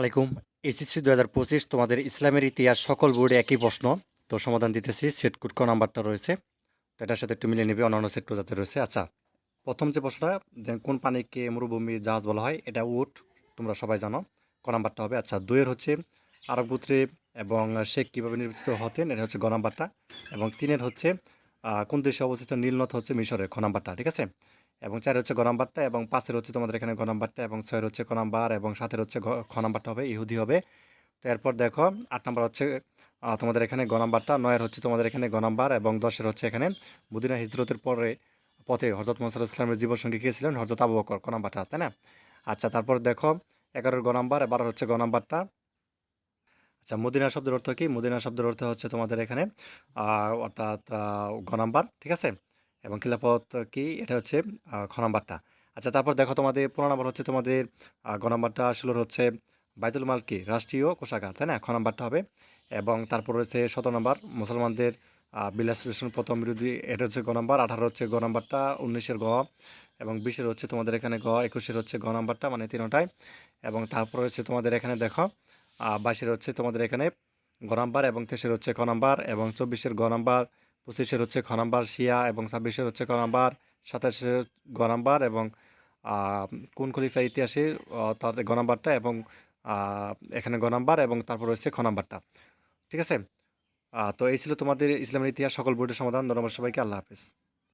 আলাইকুম। এসএসসি দু হাজার পঁচিশ তোমাদের ইসলামের ইতিহাস সকল বোর্ডে একই প্রশ্ন। তো সমাধান দিতেছি, সেট কোড ক নাম্বারটা রয়েছে। তো এটার সাথে একটু মিলিয়ে নিবে, অন্যান্য সেট যাতে রয়েছে। আচ্ছা প্রথম যে প্রশ্নটা, যে কোন পানিকে মরুভূমি জাহাজ বলা হয়, এটা উট, তোমরা সবাই জানো, ক নাম্বারটা হবে। আচ্ছা দুয়ের হচ্ছে আরব গোত্রে এবং শেখ কীভাবে নির্বাচিত হতেন, এটা হচ্ছে গ নাম্বারটা। এবং তিনের হচ্ছে কোন দেশে অবস্থিত নীলনথ হচ্ছে মিশরের, খ নাম্বারটা, ঠিক আছে? এবং চার হচ্ছে গ নাম্বারটা এবং পাঁচের হচ্ছে তোমাদের এখানে গ নাম্বারটা এবং ছয়ের হচ্ছে ক নাম্বার এবং সাতের হচ্ছে খ নাম্বারটা হবে ইহুদি হবে। তো এরপর দেখো আট নাম্বার হচ্ছে তোমাদের এখানে গ নাম্বারটা নয়ের হচ্ছে তোমাদের এখানে গ নাম্বার এবং দশের হচ্ছে এখানে বুদিনা হিজরতের পরে পথে হজরত মোহাম্মদ ইসলামের জীবন সঙ্গী কে হজরত আবু বকর ক তাই না? আচ্ছা তারপর দেখো এগারোর গ নাম্বার হচ্ছে গ নাম্বারটা। আচ্ছা মদিনা শব্দের অর্থ কি? মদিনা শব্দের অর্থ হচ্ছে তোমাদের এখানে অর্থাৎ আহ, গ নাম্বার ঠিক আছে? এবং খিলাফত কি? এটা হচ্ছে খ নাম্বারটা। আচ্ছা তারপর দেখো তোমাদের পনেরো নাম্বার হচ্ছে তোমাদের গ নাম্বারটা ষোলোর হচ্ছে বাইতুল মাল কি? রাষ্ট্রীয় কোষাগার, তাই না? খ নাম্বারটা হবে। এবং তারপর রয়েছে সতেরো নাম্বার, মুসলমানদের বিলাস বিশ্লেষণ প্রথম বিরোধী, এটা হচ্ছে গ নাম্বার, আঠারো হচ্ছে গ নাম্বারটা, উনিশের গ, এবং বিশের হচ্ছে তোমাদের এখানে গ, একুশের হচ্ছে গ নাম্বারটা মানে তিনটায়। এবং তারপর হচ্ছে তোমাদের এখানে দেখো বাইশের হচ্ছে তোমাদের এখানে গ নাম্বার এবং তেইশের হচ্ছে খ নাম্বার এবং চব্বিশের গ নাম্বার পঁচিশের হচ্ছে খ শিয়া এবং ছাব্বিশের হচ্ছে ক নাম্বার, সাতাশের গ এবং কোন খলিফা ইতিহাসে তার গ এবং এখানে গ এবং তারপর হচ্ছে খ ঠিক আছে? তো এই ছিল তোমাদের ইসলামের ইতিহাস, সকল বোর্ডের সমাধান। ধন্যবাদ সবাইকে। আল্লাহ হাফেজ।